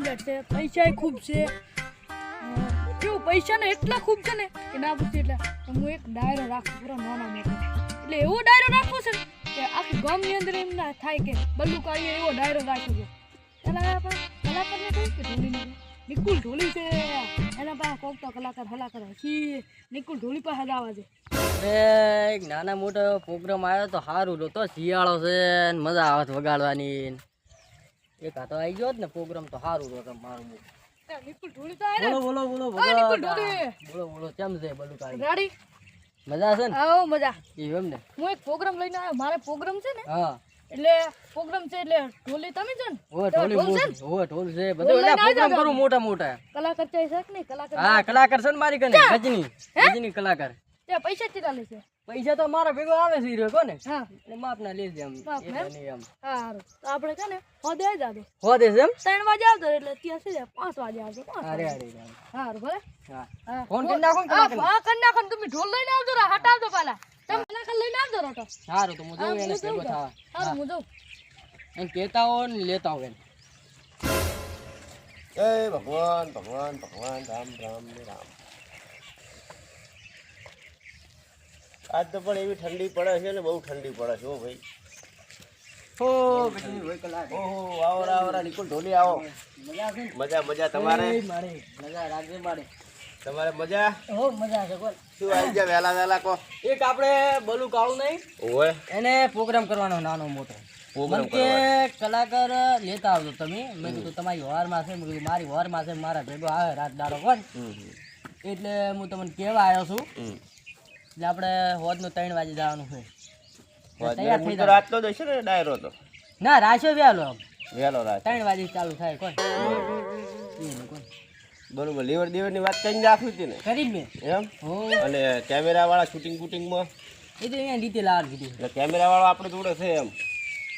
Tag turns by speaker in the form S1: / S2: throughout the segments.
S1: Complete છે પૈસા ખૂબ છે. કેવું પૈસા ને એટલા ખૂબ છે ને કે ના પૂછે એટલે હું એક ડાયરો રાખું પૂરો નાના મોટો એટલે એવો ડાયરો રાખવો છે કે આખી ગામની અંદર એમ ના થાય કે બલ્લુ કાળીએ એવો ડાયરો રાખ્યો છે. કલાકાર નિકુલ ઢોલી છે. એના પાસે કોક તો કલાકાર કલાકાર હસી. નિકુલ ઢોલી પાસે આવે છે.
S2: અરે નાના મોટો પ્રોગ્રામ આવ્યો તો સારું તો શિયાળો છે મજા આવે વગાડવાની. એક આ તો આવી ગયો ને પ્રોગ્રામ તો સારું તો મારું બોલો બોલો બોલો બોલો બોલો બોલો કેમ છે બોલું કાઢી
S1: રાડી?
S2: મજા છે ને?
S1: હા મજા.
S2: એમ ને?
S1: હું એક પ્રોગ્રામ લઈને આવ્યો. મારે પ્રોગ્રામ છે ને?
S2: હા.
S1: એટલે પ્રોગ્રામ છે એટલે ઢોલી તમે છો ને? ઓ
S2: ઢોલી
S1: છે
S2: ઢોલ છે. બધું એટલે પ્રોગ્રામ કરું મોટા મોટા.
S1: કલાકાર ચાઈ છે કે નહીં? કલાકાર
S2: હા કલાકાર છે ને મારી કને? ગજની ગજની કલાકાર.
S1: તે પૈસા કેટલા લે છે.
S2: પૈસા તો મારા ભેગો આવે છે રહ્યો કોને?
S1: હા.
S2: એટલે માપ ના? છે એમ. એમ
S1: હા સારું તો આપણે છે ને હોદે જાજો
S2: હો દે છે એમ?
S1: ત્રણ વાગે આવતો એટલે ત્યાં છે પાંચ વાગે આવજો.
S2: અરે અરે.
S1: સારું ભલે.
S2: હા. ફોન કરી નાખો
S1: હા કરી નાખો તમે ઢોલ લઈને આવજો રા હટાવજો પહેલા. તમે કલાકાર લઈને આવજો રોટો
S2: સારું તો હું જોઉં એને ભેગો. થવા.
S1: સારું હું. જોઉં.
S2: એમ કહેતા હો ને લેતા હો એને.
S3: જય ભગવાન ભગવાન ભગવાન રામ રામ રામ. આજ તો પણ એવી ઠંડી પડે છે ને બહુ ઠંડી પડે છે ઓ ભાઈ.
S2: હો બેટી હોય કલાક.
S3: ઓહો આવો રા, નિકુલ ઢોલી આવો.
S2: મજા
S3: મજા મજા તમારે?
S2: મજા રાખજે મારે.
S3: તમારે મજા?
S2: હો મજા છે બોલ.
S3: શું આવી ગયા વહેલા વહેલા કો?
S2: એક આપણે બલું કાળું નહીં.
S3: ઓવે.
S2: એને પ્રોગ્રામ કરવાનો નાનો મોટો.
S3: પ્રોગ્રામ
S2: કે કલાકાર લેતા આવજો તમે. મેં કીધું તમારી વારમાં છે. મેં કીધું મારી છે મારા ભેગો આવે રાત દાડો કોણ એટલે હું તમને કહેવા આવ્યો છું. એટલે આપણે હોદનું ત્રણ વાગે જવાનું છે. તૈયાર થઈ
S3: તો રાતનો ને ડાયરો તો?
S2: ના રાશો વહેલો
S3: વહેલો રાત
S2: ત્રણ વાગે ચાલુ થાય કોણ?
S3: બરોબર. લેવર દેવરની વાત કરીને રાખવી હતી ને.
S2: કરી મેં.
S3: એમ? અને કેમેરા વાળા શૂટિંગ બુટિંગમાં
S2: એ તો અહીંયા રીતે લાવ કીધું.
S3: એટલે કેમેરા વાળો આપણે જોડે છે એમ.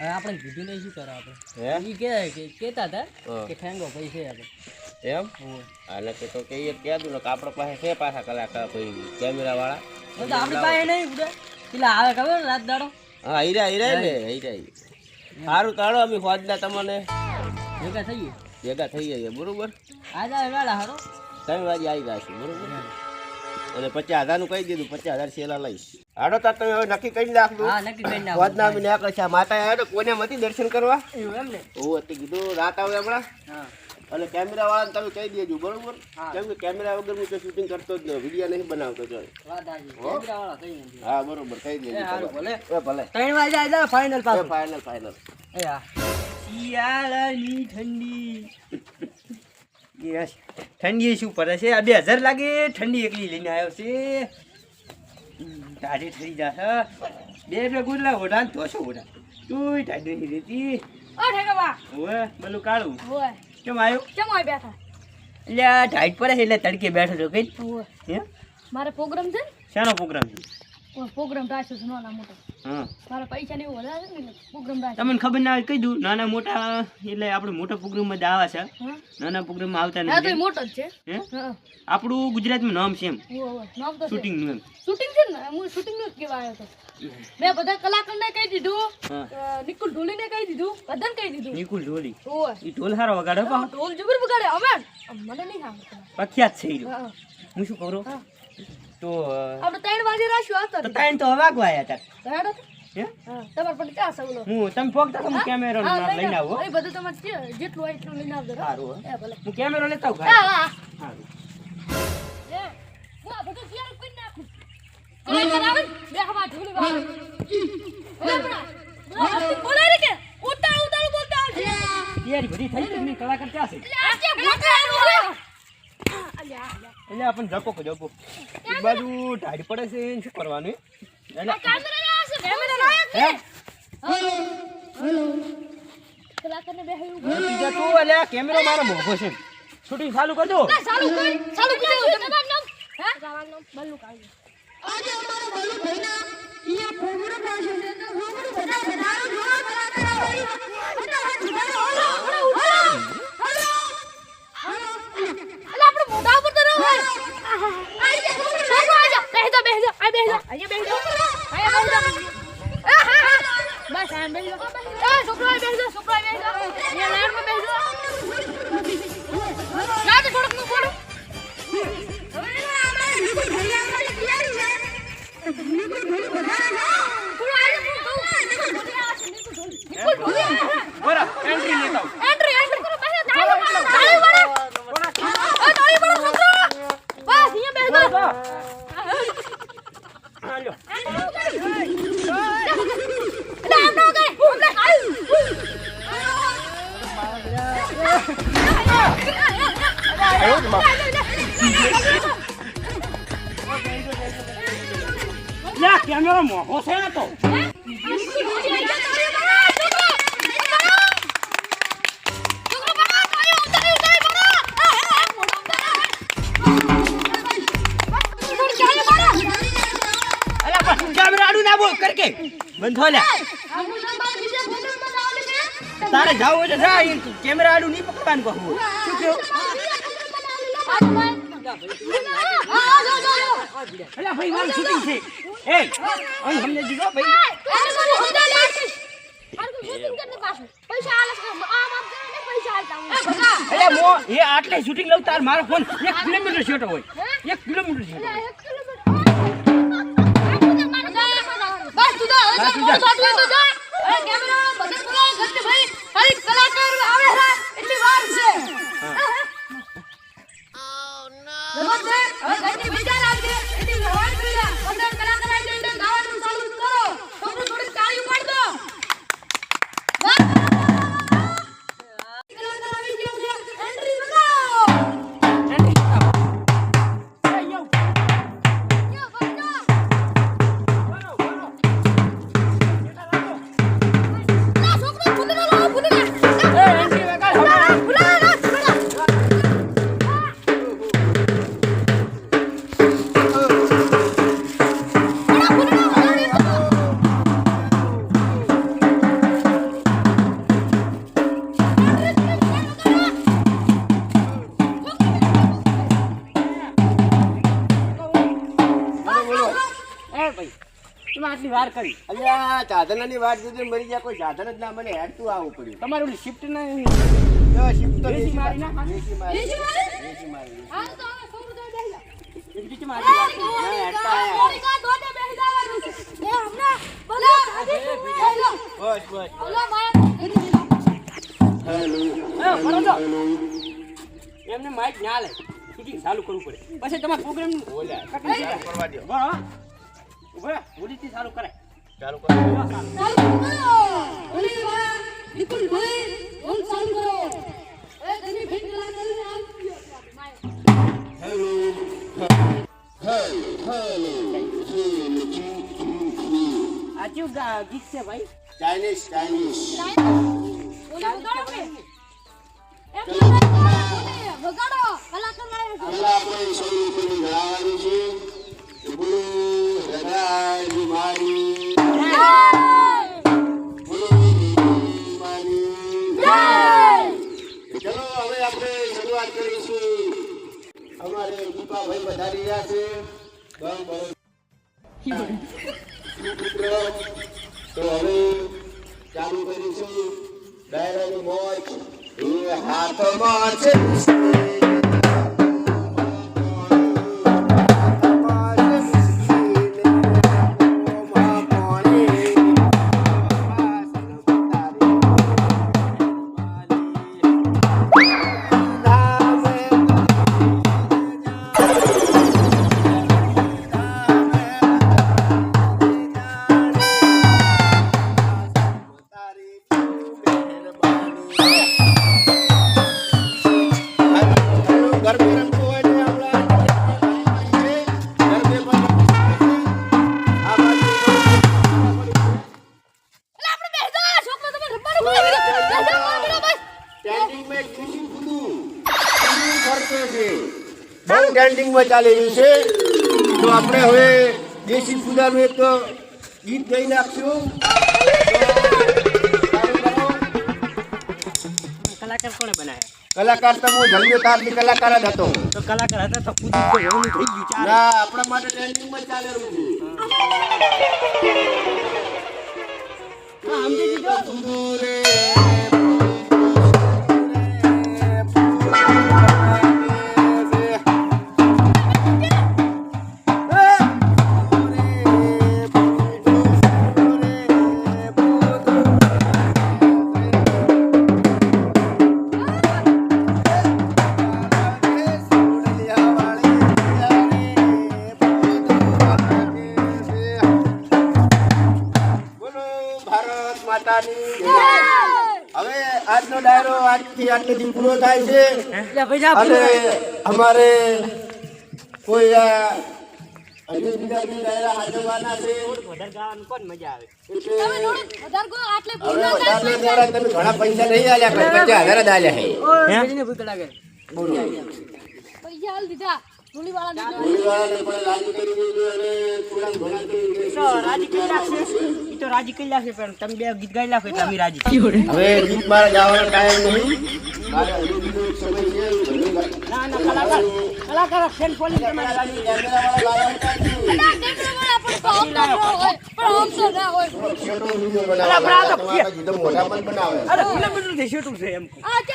S2: હવે આપણે કીધું નહીં શું કરો આપણે? એ કે કે- કહેતા હતા કે ફેંગો ભાઈ છે આપણે
S3: એમ? એટલે કે તો કહીએ કહેતું ને કે આપણા પાસે છે પાછા કલાકાર ભાઈ કેમેરા વાળા
S2: તો તો આપણી પાસે નહીં ઉડે. પેલા આવે ખબર રાત દાડો?
S3: હા હીરા હીરા ને હીરા સારું તાળો અમે હોજના તમને.
S2: ભેગા
S3: ભેગા થઈ જઈએ બરોબર?
S2: આજે વેલા હારો.
S3: ત્રણ વાગે આવી જશું બરોબર? અને પચાસ હજારનું કહી દીધું પચાસ હજાર સેલા લઈશ. હાડો તાર તમે હવે નક્કી કરી નાખજો.
S2: હા નક્કી કરી નાખો
S3: હોજના અમે નીકળે માતા આવ્યા કોને મતી દર્શન કરવા?
S2: એવું એમ ને?
S3: હું હતી કીધું રાત આવે હમણાં.
S2: હા.
S3: અને કેમેરા વાળાને તમે કહી દેજો બરોબર? કેમ કે કેમેરા વગર હું તો શૂટિંગ કરતો જ નહીં વીડિયો નહીં બનાવતો જો હા? બરોબર કહી દેજો
S2: એ ભલે.
S3: ભલે.
S2: ત્રણ વાગે આવી જાય ફાઇનલ પાછું.
S3: ફાઇનલ ફાઇનલ
S2: એ શિયાળાની ઠંડી.
S4: યસ. ઠંડી શું પડે છે? આ બે હજાર લાગે ઠંડી એકલી લઈને આવ્યો છે. ટાઢી થઈ જશે. બે બે ગુડલા ઓઢા તો શું ઓઢા. તું ટાઢી નહીં રહેતી.
S1: ઓ ઠેકા બા
S4: હવે કાળું.
S1: હોય
S4: કેમ આવ્યો
S1: કેમ હોય બેઠા?
S4: એટલે આ ટાઈટ પડે છે એટલે તડકે બેઠો છો કઈ?
S1: મારે પ્રોગ્રામ છે
S4: શાનો પ્રોગ્રામ છે?
S1: પ્રોગ્રામ રાખ્યો છે નાના મોટો.
S4: હા.
S1: મારે પૈસા ને એવું વધારે છે ને પ્રોગ્રામ રાખ્યો.
S4: તમને ખબર ના કહી દઉં નાના મોટા એટલે આપણે મોટા પ્રોગ્રામમાં જ આવે છે. નાના પ્રોગ્રામમાં આવતા
S1: તો મોટો જ છે.
S4: હે? આપણું ગુજરાતમાં નામ છે એમ.
S1: નામ તો
S4: શૂટિંગનું એમ.
S1: શૂટિંગ છે ને? હું શૂટિંગનું જ કહેવા આવ્યો હતો. મેં બધા કલાકારને કહી દીધું નિકુલ ઢોલીને કહી દીધું બધાને કહી દીધું.
S4: નિકુલ ઢોલી. એ ઢોલ હારો વગાડે પણ
S1: ઢોલ જબર મને નહીં
S4: પ્રખ્યાત છે
S1: હું
S4: શું કરું
S1: હા.
S4: તો
S1: આપણે ત્રણ વાગે રાખ્યું હતો
S4: તો ટાઈમ તો વાગવા આવ્યા હતા
S1: હેડો તો.
S4: હે?
S1: હા તમારે પણ ક્યાં સવલો?
S4: હું તમે પોગતા તો હું કેમેરો લઈને
S1: લઈને
S4: આવો.
S1: આવો. એ બધું તમારે જેટલું હોય એટલું લઈને આવજો
S4: સારું હો.
S1: એ
S4: હું કેમેરો લેતા આવું
S1: હા
S4: સારું.
S1: હું આ બધું તૈયાર કરી નાખું. કલાકાર આવે બે હવા ઢોલી વાળા. હવે હમણાં, હમણાં હસ્તી બોલાય કે, ઉતાળ ઉતાળ બોલતા આવશે.
S4: તૈયારી બધી થઈ કલાકાર ક્યાં છે
S1: એટલે આપણ હોય?
S4: જપો કે જપો એક બાજુ ઢાડી પડે છે ને શું કરવાનું એટલે
S1: આ કેમેરા લાયા છે, કેમેરા લાયા છે. Hello, hello. કલાકારને બેહાડ્યું ઉભું.
S4: બીજા તું એટલે આ કેમેરો મારો મોઘો છે શૂટિંગ ચાલુ કરજો
S1: ના, ચાલુ કર, ચાલુ કર. તમારું નામ? હે? તમારું નામ? બલ્લુ કાળજી. આજે અમારો બલ્લુ ભાઈના અહીંયા ફોમરો રાખ્યો છે તો હું બધું બધા વધારો જોવા કલાકાર આવે. ફટાફટ વધારો. Bora, entry
S4: letal. કેમેરો મોહો છે તો ના બંધો લે. તારે જાવ હોય તો જા કેમેરા આડું નહીં પકડવાનું કહું શું કહ્યું અલા ભાઈ, મારું શૂટિંગ છે. એ, અહીં અમને દીધો ભાઈ. અરે શૂટિંગ લઉં તાર મારો ફોન એક કિલોમીટર છોટો હોય. એક કિલોમીટર છોટો હોય.
S1: બસ તું જા હવે
S4: હા, આટલી વાર કરી.
S3: અલ્યા સાધનાની વાત જોઈને મરી ગયા કોઈ સાધન જ ના મને હેડતું આવું પડ્યું.
S4: તમારું શિફ્ટ ના
S3: શિફ્ટ તો
S4: દેશી
S3: દેશી
S4: મારી
S3: મારી
S4: ના
S3: દેશી મારી
S1: દેશી મારી?
S3: દેશી મારી
S1: હા તો હવે છોકરું તો બેસી જા.
S4: એક મારી
S3: ના, હેડતા આયા.
S1: મોનિકા દોડે બેસી જવાનું એ હમણાં બોલો, હાજી બોલો.
S3: બસ બસ.
S1: બોલો, માયા, ઘડી
S4: એ, ભણો તો. એમને માઇક ના લે શૂટિંગ ચાલુ કરવું પડે. પછી તમારે પ્રોગ્રામ
S3: બોલ્યા. કરવા દો
S4: બરો ઊભા હોલીથી ચાલુ કરે
S3: ચાલુ કરવા દો.
S1: ચાલુ કરો. ઓલી વા, વિપુલભાઈ, ઓમ ચાલુ કરો. એ લાગેલી આવી
S4: ગીત છે ભાઈ
S3: ચાઇનીઝ ચાઇનીઝ
S1: વગાડો. કલાકાર
S3: આપણે સૌની પેલી ગાવાની છે તો હવે ચાલુ કરીશું ડાયરાની મોજ એ હાથમાં છે છે. બહુ ટ્રેન્ડિંગમાં ચાલી રહ્યું છે. તો આપણે હવે દેશી પૂજાનું એક ગીત ગાઈ નાખશું.
S4: કલાકાર કોણે બનાવ્યા?
S3: કલાકાર તો હું જલ્દી તારની કલાકાર જ હતો.
S4: તો કલાકાર હતા તો એવું થઈ ગયું
S3: ના આપણા માટે ટ્રેન્ડિંગમાં ચાલે છે. આજથી દિન પૂરો થાય છે.
S2: એટલે ભાઈ જા
S3: અને અમારે કોઈ આ બીજા બી ડાયરા હાજરવાના છે.
S4: કોણ મજા આવે
S3: એટલે
S1: તમે થોડું વધારે કહો, આટલે
S3: હવે
S1: પૂર્ણ થાય
S3: વધારે દ્વારા તમે ઘણા પૈસા નહીં આલ્યા પચાસ હજાર જ આલ્યા
S1: પૈસા હાલ દીધા.
S3: રાજી કરી
S4: નાખશે પણ તમે બે ગીત ગાઈ નાખો એટલે અમે રાજી
S3: હવે ગીત મારે ગાવાનો ટાઈમ નહીં. મારે હજુ બીજો એક સમય છે.
S4: ના ના કલાકાર. કલાકાર ફેન ફોલી તમારે રાજી.
S3: કેમેરાવાળા લાવવાના છે.
S1: પણ ના હોય.
S3: પણ બનાવે.
S4: અરે એમ
S1: આ કે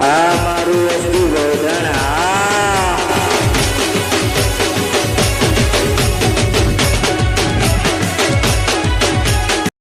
S1: સુતાલી, મારું તો હવે